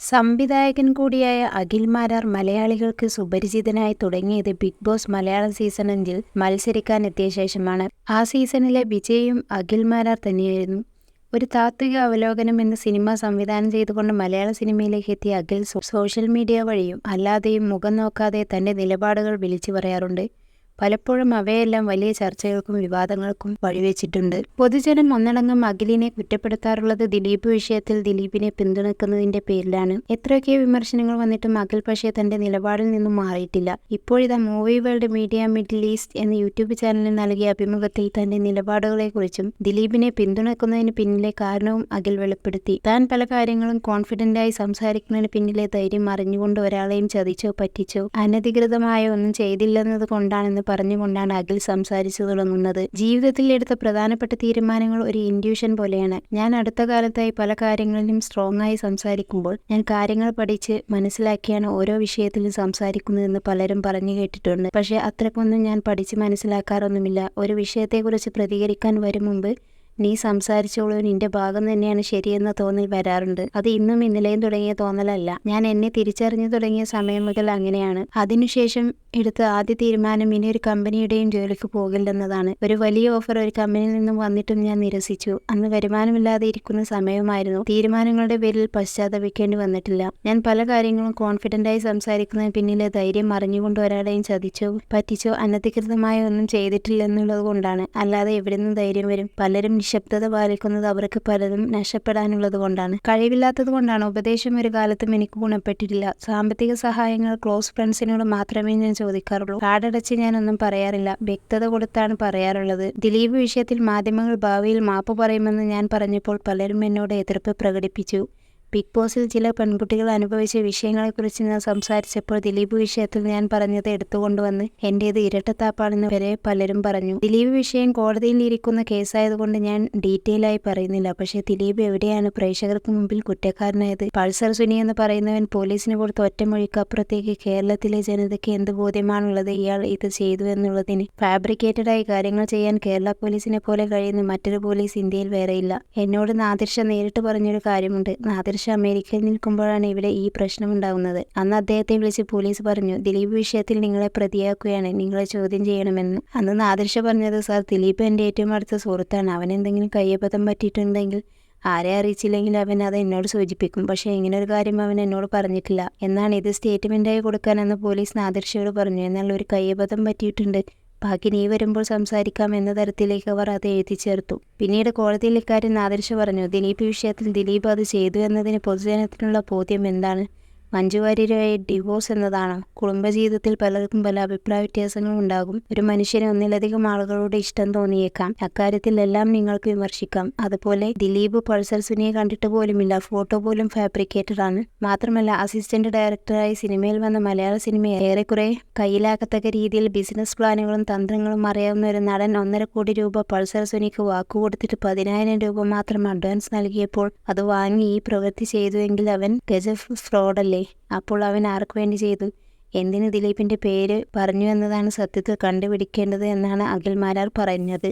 സംവിധായകൻ കൂടിയായ അഖിൽ മാരാർ മലയാളികൾക്ക് സുപരിചിതനായി തുടങ്ങിയത് ബിഗ് ബോസ് മലയാളം സീസൺ അഞ്ചിൽ മത്സരിക്കാനെത്തിയ ശേഷമാണ്. ആ സീസണിലെ വിജയും അഖിൽ മാരാർ തന്നെയായിരുന്നു. ഒരു താത്വിക അവലോകനം എന്ന സിനിമ സംവിധാനം ചെയ്തുകൊണ്ട് മലയാള സിനിമയിലേക്ക് എത്തിയ അഖിൽ സോഷ്യൽ മീഡിയ വഴിയും അല്ലാതെയും മുഖം നോക്കാതെ തന്റെ നിലപാടുകൾ വിളിച്ചു പറയാറുണ്ട്. പലപ്പോഴും അവയെല്ലാം വലിയ ചർച്ചകൾക്കും വിവാദങ്ങൾക്കും വഴിവെച്ചിട്ടുണ്ട്. പൊതുജനം ഒന്നടങ്കം അഖിലിനെ കുറ്റപ്പെടുത്താറുള്ളത് ദിലീപ് വിഷയത്തിൽ ദിലീപിനെ പിന്തുണക്കുന്നതിന്റെ പേരിലാണ്. എത്രയൊക്കെ വിമർശനങ്ങൾ വന്നിട്ടും അഖിൽ പക്ഷേ തന്റെ നിലപാടിൽ നിന്നും മാറിയിട്ടില്ല. ഇപ്പോഴിതാ movie world media middle east എന്ന യൂട്യൂബ് ചാനലിന് നൽകിയ അഭിമുഖത്തിൽ തന്റെ നിലപാടുകളെക്കുറിച്ചും ദിലീപിനെ പിന്തുണക്കുന്നതിന് പിന്നിലെ കാരണവും അഖിൽ വെളിപ്പെടുത്തി. താൻ പല കാര്യങ്ങളും കോൺഫിഡന്റായി സംസാരിക്കുന്നതിന് പിന്നിലെ ധൈര്യം അറിഞ്ഞുകൊണ്ട് ഒരാളെയും ചതിച്ചോ പറ്റിച്ചോ അനധികൃതമായ ഒന്നും ചെയ്തില്ലെന്നത് കൊണ്ടാണെന്ന് പറഞ്ഞുകൊണ്ടാണ് അഖിൽ സംസാരിച്ചു തുടങ്ങുന്നത് ജീവിതത്തിൽ എടുത്ത പ്രധാനപ്പെട്ട തീരുമാനങ്ങൾ ഒരു ഇൻഡ്യൂഷൻ പോലെയാണ്. ഞാൻ അടുത്ത കാലത്തായി പല കാര്യങ്ങളിലും സ്ട്രോങ് ആയി സംസാരിക്കുമ്പോൾ ഞാൻ കാര്യങ്ങൾ പഠിച്ച് മനസ്സിലാക്കിയാണ് ഓരോ വിഷയത്തിലും സംസാരിക്കുന്നതെന്ന് പലരും പറഞ്ഞു കേട്ടിട്ടുണ്ട്. പക്ഷേ അത്രക്കൊന്നും ഞാൻ പഠിച്ച് മനസ്സിലാക്കാറൊന്നുമില്ല. ഒരു വിഷയത്തെക്കുറിച്ച് പ്രതികരിക്കാൻ വരും മുമ്പ് നീ സംസാരിച്ചോളൂ നിന്റെ ഭാഗം തന്നെയാണ് ശരിയെന്ന തോന്നൽ വരാറുണ്ട്. അത് ഇന്നും ഇന്നലെയും തുടങ്ങിയ തോന്നലല്ല. ഞാൻ എന്നെ തിരിച്ചറിഞ്ഞു തുടങ്ങിയ സമയം മുതൽ അങ്ങനെയാണ്. അതിനുശേഷം എടുത്ത ആദ്യ തീരുമാനം ഇനി ഒരു കമ്പനിയുടെയും ജോലിക്ക് പോകില്ലെന്നതാണ്. ഒരു വലിയ ഓഫർ ഒരു കമ്പനിയിൽ നിന്നും വന്നിട്ടും ഞാൻ നിരസിച്ചു. അന്ന് വരുമാനമില്ലാതെ ഇരിക്കുന്ന സമയമായിരുന്നു തീരുമാനങ്ങളുടെ പേരിൽ പശ്ചാത്തപിക്കേണ്ടി വന്നിട്ടില്ല. ഞാൻ പല കാര്യങ്ങളും കോൺഫിഡന്റായി സംസാരിക്കുന്നതിന് പിന്നിലെ ധൈര്യം അറിഞ്ഞുകൊണ്ട് ഒരാളെയും ചതിച്ചോ പറ്റിച്ചോ അനധികൃതമായ ഒന്നും ചെയ്തിട്ടില്ലെന്നുള്ളത് കൊണ്ടാണ്. അല്ലാതെ എവിടെ നിന്ന് ധൈര്യം വരും? പലരും നിശബ്ദത പാലിക്കുന്നത് അവർക്ക് പലതും നഷ്ടപ്പെടാനുള്ളത് കൊണ്ടാണ്. കഴിവില്ലാത്തത് കൊണ്ടാണ്. ഉപദേശം ഒരു കാലത്തും എനിക്ക് ഗുണപ്പെട്ടിട്ടില്ല. സാമ്പത്തിക സഹായങ്ങൾ ക്ലോസ് ഫ്രണ്ട്സിനോട് മാത്രമേ ഞാൻ ചോദിക്കാറുള്ളൂ. കാടടച്ച് ഞാനൊന്നും പറയാറില്ല. വ്യക്തത കൊടുത്താണ് പറയാറുള്ളത്. ദിലീപ് വിഷയത്തിൽ മാധ്യമങ്ങൾ ഭാവിയിൽ മാപ്പ് പറയുമെന്ന് ഞാൻ പറഞ്ഞപ്പോൾ പലരും എന്നോട് എതിർപ്പ് പ്രകടിപ്പിച്ചു. ബിഗ് ബോസിൽ ചില പെൺകുട്ടികൾ അനുഭവിച്ച വിഷയങ്ങളെക്കുറിച്ച് ഞാൻ സംസാരിച്ചപ്പോൾ ദിലീപ് വിഷയത്തിൽ ഞാൻ പറഞ്ഞത് എടുത്തുകൊണ്ടുവന്ന് എന്റേത് ഇരട്ടത്താപ്പാണെന്ന് വരെ പലരും പറഞ്ഞു. ദിലീപ് വിഷയം കോടതിയിൽ ഇരിക്കുന്ന കേസായതുകൊണ്ട് ഞാൻ ഡീറ്റെയിൽ ആയി പറയുന്നില്ല. പക്ഷേ ദിലീപ് എവിടെയാണ് പ്രേക്ഷകർക്ക് മുമ്പിൽ കുറ്റക്കാരനായത്? പൾസർ സുനി എന്ന് പറയുന്നവൻ പോലീസിന് കൊടുത്ത ഒറ്റമൊഴിക്കപ്പുറത്തേക്ക് കേരളത്തിലെ ജനതയ്ക്ക് എന്ത് ബോധ്യമാണുള്ളത്? ഇയാൾ ഇത് ചെയ്തു എന്നുള്ളതിന് ഫാബ്രിക്കേറ്റഡ് ആയി കാര്യങ്ങൾ ചെയ്യാൻ കേരള പോലീസിനെ പോലെ കഴിയുന്ന മറ്റൊരു പോലീസ് ഇന്ത്യയിൽ വേറെയില്ല. എന്നോട് നാദിർഷ നേരിട്ട് പറഞ്ഞൊരു കാര്യമുണ്ട്. നാദിർഷ അമേരിക്കയിൽ നിൽക്കുമ്പോഴാണ് ഇവിടെ ഈ പ്രശ്നം ഉണ്ടാകുന്നത് അന്ന് അദ്ദേഹത്തെ വിളിച്ച് പോലീസ് പറഞ്ഞു ദിലീപ് വിഷയത്തിൽ നിങ്ങളെ പ്രതിയാക്കുകയാണ് നിങ്ങളെ ചോദ്യം ചെയ്യണമെന്ന്. അന്ന് നാദിർഷ പറഞ്ഞത് സാർ ദിലീപ് എന്റെ ഏറ്റവും അടുത്ത സുഹൃത്താണ്. അവൻ എന്തെങ്കിലും കയ്യബദ്ധം പറ്റിയിട്ടുണ്ടെങ്കിൽ ആരെ അറിയിച്ചില്ലെങ്കിൽ അവൻ അത് എന്നോട് സൂചിപ്പിക്കും. പക്ഷേ ഇങ്ങനെ ഒരു കാര്യം അവൻ എന്നോട് പറഞ്ഞിട്ടില്ല. എന്നാണ് ഇത് സ്റ്റേറ്റ്മെന്റായി കൊടുക്കാനെന്ന് പോലീസ് നാദിർഷയോട് പറഞ്ഞു. എന്നാൽ ഒരു കയ്യബദ്ധം പറ്റിയിട്ടുണ്ട് ബാക്കി നീ വരുമ്പോൾ സംസാരിക്കാം എന്ന തരത്തിലേക്ക് അവർ അത് എഴുതി ചേർത്തു. പിന്നീട് കോടതിയിൽ ഇക്കാര്യം ആദർശ് പറഞ്ഞു ദിലീപ് വിഷയത്തിൽ ദിലീപ് അത് ചെയ്തു എന്നതിന് പൊതുജനത്തിനുള്ള ബോധ്യം എന്താണ്? മഞ്ജു വാര്യരുമായി ഡിവോഴ്സ് എന്നതാണ്. കുടുംബജീവിതത്തിൽ പലർക്കും പല അഭിപ്രായ വ്യത്യാസങ്ങളും ഉണ്ടാകും. ഒരു മനുഷ്യന് ഒന്നിലധികം ആളുകളോട് ഇഷ്ടം തോന്നിയേക്കാം. അക്കാര്യത്തിൽ എല്ലാം നിങ്ങൾക്ക് വിമർശിക്കാം. അതുപോലെ ദിലീപ് പൾസർ സുനിയെ കണ്ടിട്ട് പോലുമില്ല. ഫോട്ടോ പോലും ഫാബ്രിക്കേറ്റഡ് ആണ്. മാത്രമല്ല അസിസ്റ്റന്റ് ഡയറക്ടറായി സിനിമയിൽ വന്ന മലയാള സിനിമയെ ഏറെക്കുറെ കയ്യിലാക്കത്തക്ക രീതിയിൽ ബിസിനസ് പ്ലാനുകളും തന്ത്രങ്ങളും അറിയാവുന്ന ഒരു നടൻ ഒന്നര കോടി രൂപ പൾസർ സുനിക്ക് വാക്കുകൊടുത്തിട്ട് പതിനായിരം രൂപ മാത്രം അഡ്വാൻസ് നൽകിയപ്പോൾ അത് വാങ്ങി ഈ പ്രവൃത്തി ചെയ്തുവെങ്കിൽ അവൻ ഗജഫ് ഫ്രോഡല്ലേ? അപ്പോൾ അവൻ ആർക്കു വേണ്ടി ചെയ്തു? എന്തിന് ദിലീപിന്റെ പേര് പറഞ്ഞു എന്നതാണ് സത്യത്തിൽ കണ്ടുപിടിക്കേണ്ടത് എന്നാണ് അഖിൽ മാരാർ പറഞ്ഞത്.